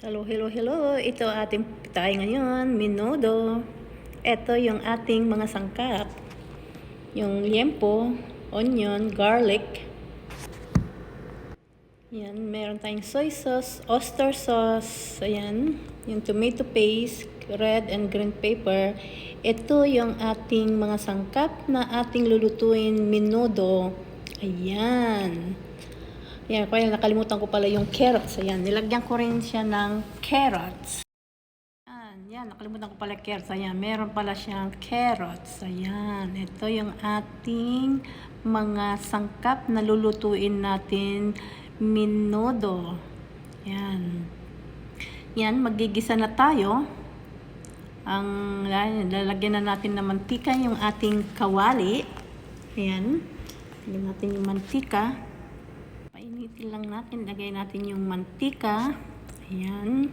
Hello, hello, hello. Ito ating pitay ngayon, minudo. Ito yung ating mga sangkap. Yung liempo, onion, garlic. Yan, meron tayong soy sauce, oyster sauce, ayan, yung tomato paste, red and green pepper. Ito yung ating mga sangkap na ating lulutuin minudo. Ayan. Yan, kaya nakalimutan ko pala yung carrots. Ayan, nilagyan ko rin siya ng carrots. Ayan, yan, nakalimutan ko pala carrots. Ayan, meron pala siyang carrots. Ayan, ito yung ating mga sangkap na lulutuin natin minudo. Yan. Yan, magigisa na tayo. Ang lalagyan na natin ng mantika yung ating kawali. Ayan. Lagyan natin yung mantika. Painitin lang natin. Lagay natin yung mantika. Ayan.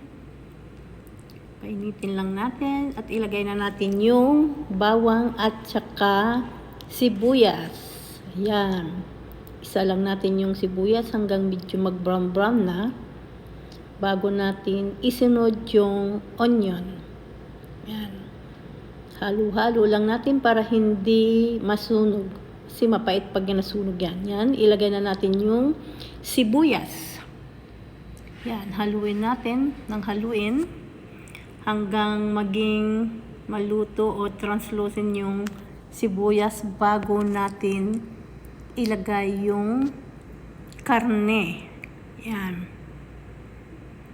Painitin lang natin. At ilagay na natin yung bawang at saka sibuyas. Ayan. Isa lang natin yung sibuyas hanggang medyo mag-brown-brown na. Bago natin isunod yung onion. Ayan. Halo-halo lang natin para hindi masunog. Kasi mapait pag nasunog yan. Yan, ilagay na natin yung sibuyas. Yan, haluin natin ng haluin hanggang maging maluto o translucent yung sibuyas bago natin ilagay yung karne. Yan.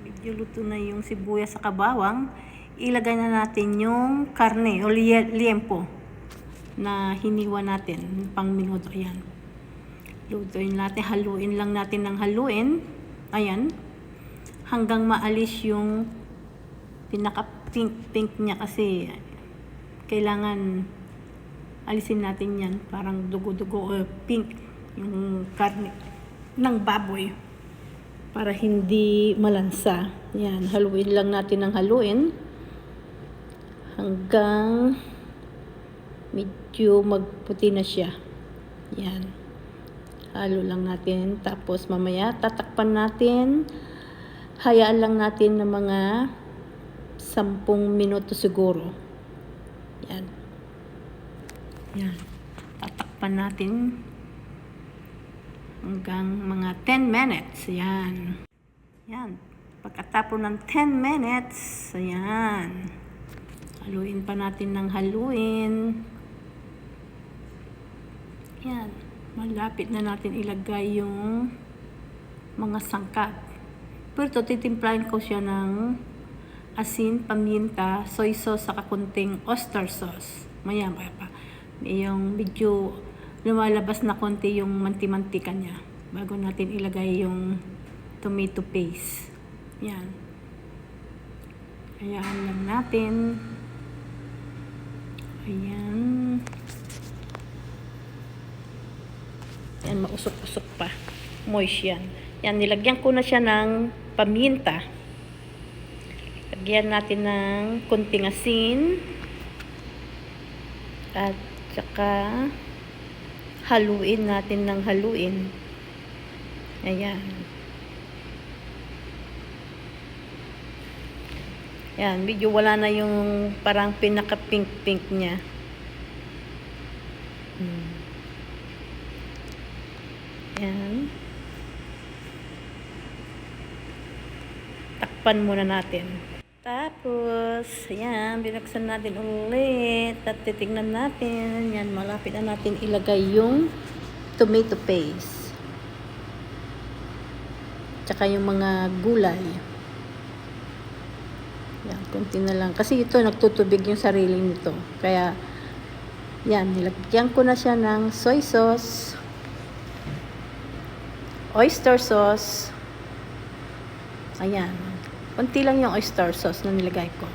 Medyo luto na yung sibuyas sa kabawang. Ilagay na natin yung karne o lie- liempo na hiniwa natin pang minuto. Ayan. Lutuin natin, haluin lang natin ng haluin. Ayan. Hanggang maalis yung pinaka-pink-pink niya kasi kailangan alisin natin yan. Parang dugo-dugo o pink yung karne ng baboy para hindi malansa. Yan, haluin lang natin ng haluin hanggang medyo magputi na siya. Yan. Halo lang natin. Tapos mamaya tatakpan natin. Hayaan lang natin ng mga 10 minuto siguro. Yan. Yan. Tatakpan natin hanggang mga 10 minutes. Yan. Yan. Pagkatapos ng 10 minutes, ayan. Haluin pa natin ng haluin. Yan. Malapit na natin ilagay yung mga sangkap. Pero ito, titimplahin ko siya ng asin, paminta, soy sauce, saka kunting oyster sauce. Maya, maya pa. Yung medyo lumalabas na konti yung manti-mantika niya bago natin ilagay yung tomato paste. Yan. Hayaan lang natin. Ayan. Yan, mausok-usok pa. Moist yan. Yan, nilagyan ko na siya ng paminta. Lagyan natin ng kunting asin. At saka haluin natin ng haluin. Ayan. Yan, medyo wala na yung parang pinaka-pink-pink niya. Hmm. Yan. Takpan muna natin. Tapos, ayan, binuksan natin ulit at titignan natin. Yan, malapit na natin ilagay yung tomato paste. Tsaka yung mga gulay. Yan, kunti na lang. Kasi ito, nagtutubig yung sarili nito. Kaya, yan, nilagyan ko na siya ng soy sauce, oyster sauce, ayan, kunti lang yung oyster sauce na nilagay ko.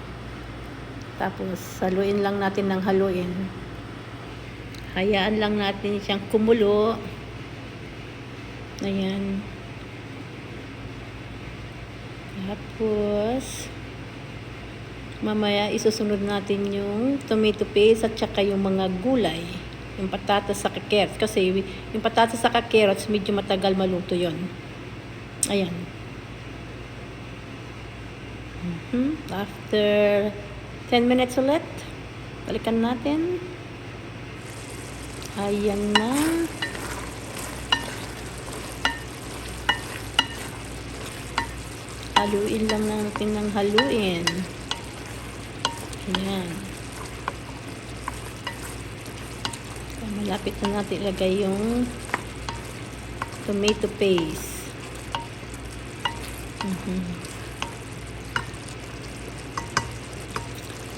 Tapos, haluin lang natin ng haluin. Hayaan lang natin siyang kumulo. Ayan. Tapos, mamaya isusunod natin yung tomato paste at saka yung mga gulay. Yung patatas sa carrots. Kasi yung patatas sa carrots, medyo matagal maluto yon Ayan. Mhm. After 10 minutes ulit, balikan natin. Ayan na. Haluin lang natin ng haluin. Ayan. Ayan, Malapit na natin ilagay yung tomato paste. Mhm.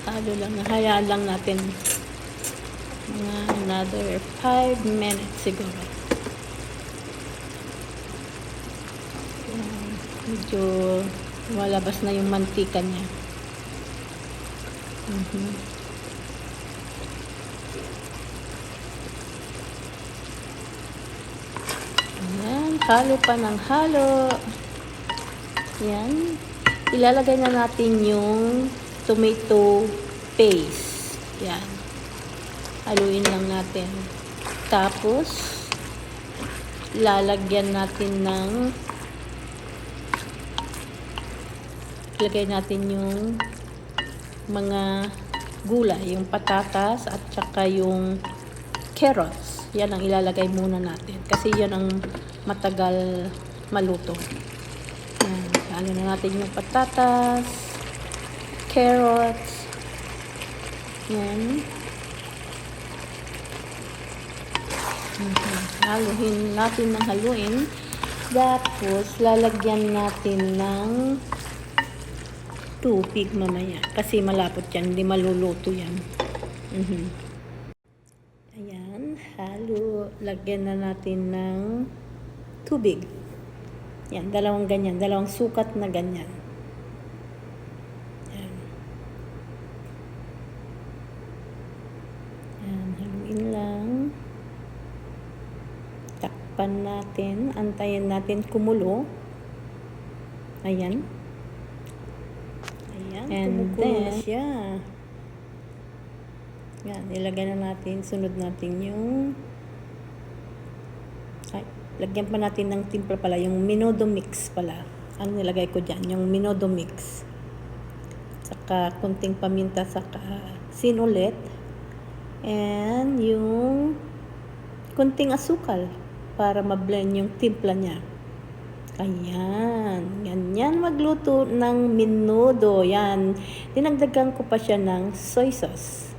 Halo lang, hayaan lang natin mga another 5 minutes siguro. Ayan, medyo walabas na yung mantika niya. Mhm. Ayan, halo pa ng halo. Yan. Ilalagay na natin yung tomato paste. Yan. Haluin lang natin. Tapos, lalagyan natin ng ilagay natin yung mga gulay, yung patatas at saka yung carrots. Yan ang ilalagay muna natin. Kasi yan ang matagal maluto. Yan. Lalo na natin yung patatas, carrots. Yan. Mhm. Haluhin natin ng haluin. Tapos, lalagyan natin ng tubig mamaya. Kasi malapot yan. Hindi maluluto yan. Mhm. Ayan. Halo. Lagyan na natin ng tubig. Yan. Dalawang ganyan. Dalawang sukat na ganyan. Yan. Yan. Haluin lang. Takpan natin. Antayin natin kumulo. Ayan. Ayan. And then, na siya. Yan. Ilagay na natin. Sunod natin yung ay, lagyan pa natin ng timpla pala. Yung minodo mix pala. Ang nilagay ko dyan. Yung minodo mix. Saka kunting paminta. Saka sinulit. And yung kunting asukal para ma-blend yung timpla niya. Ayan. Ganyan magluto ng minudo. Yan. Dinagdagan ko pa siya ng soy sauce.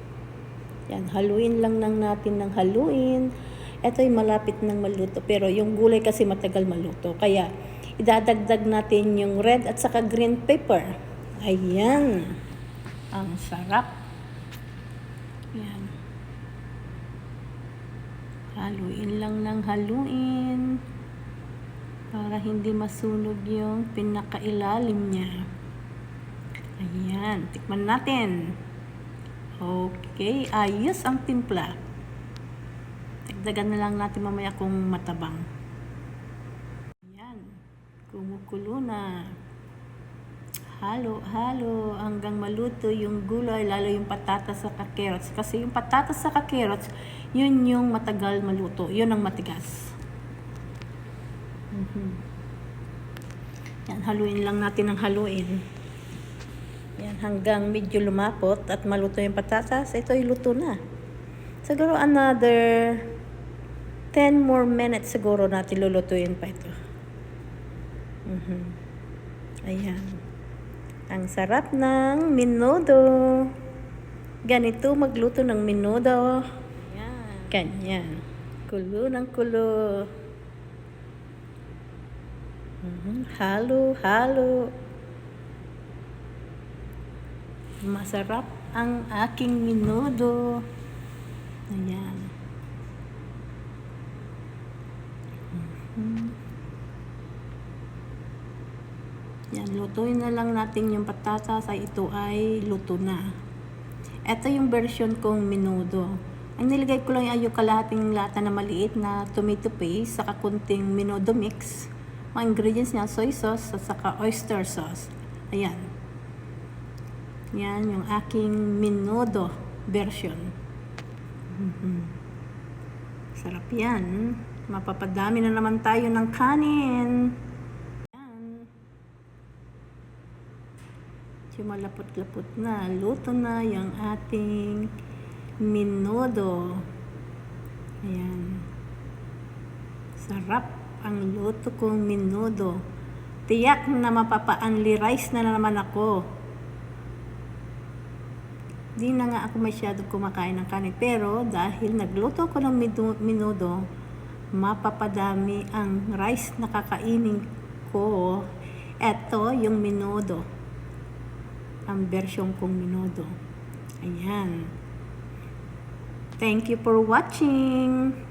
Yan. Haluin lang lang natin ng haluin. Ito ay malapit ng maluto. Pero yung gulay kasi matagal maluto. Kaya idadagdag natin yung red at saka green pepper. Ayan. Ang sarap. Yan. Haluin lang ng haluin para hindi masunog yung pinakailalim niya. Ayan, tikman natin. Okay, ayos ang timpla. Dagdagan na lang natin mamaya kung matabang. Ayan, kumukulo na. Halo, halo, hanggang maluto yung gulay, lalo yung patatas sa carrots. Kasi yung patatas sa carrots, yun yung matagal maluto. Yun ang matigas. Mhm. Yan, haluin lang natin ng haluin. Yan, hanggang medyo lumapot at maluto yung patatas, ito ay luto na. Siguro another 10 more minutes siguro natin lulutuin pa ito. Mhm. Ayan. Ang sarap ng minudo. Ganito magluto ng minudo. Ayan. Ganyan. Kulo ng kulo. Mhm. Halo, halo. Masarap ang aking minudo. Ayan. Yan, lutuin na lang natin yung patatas ay ito ay luto na. Ito yung version kong minudo. Ang nilagay ko lang ay yung kalahating lata na maliit na tomato paste, saka kunting minudo mix. Mga ingredients niya, soy sauce, at saka oyster sauce. Ayan. Yan yung aking minudo version. Mhm. Sarap yan. Mapapadami na naman tayo ng kanin. Medyo malapot-lapot na. Luto na yung ating minodo. Ayan. Sarap ang luto kong minodo. Tiyak na mapapa-unli rice na naman ako. Di na nga ako masyado kumakain ng kanin. Pero dahil nagluto ko ng minudo, mapapadami ang rice na kakainin ko. Eto yung minudo. Ang version kong minudo. Ayan. Thank you for watching.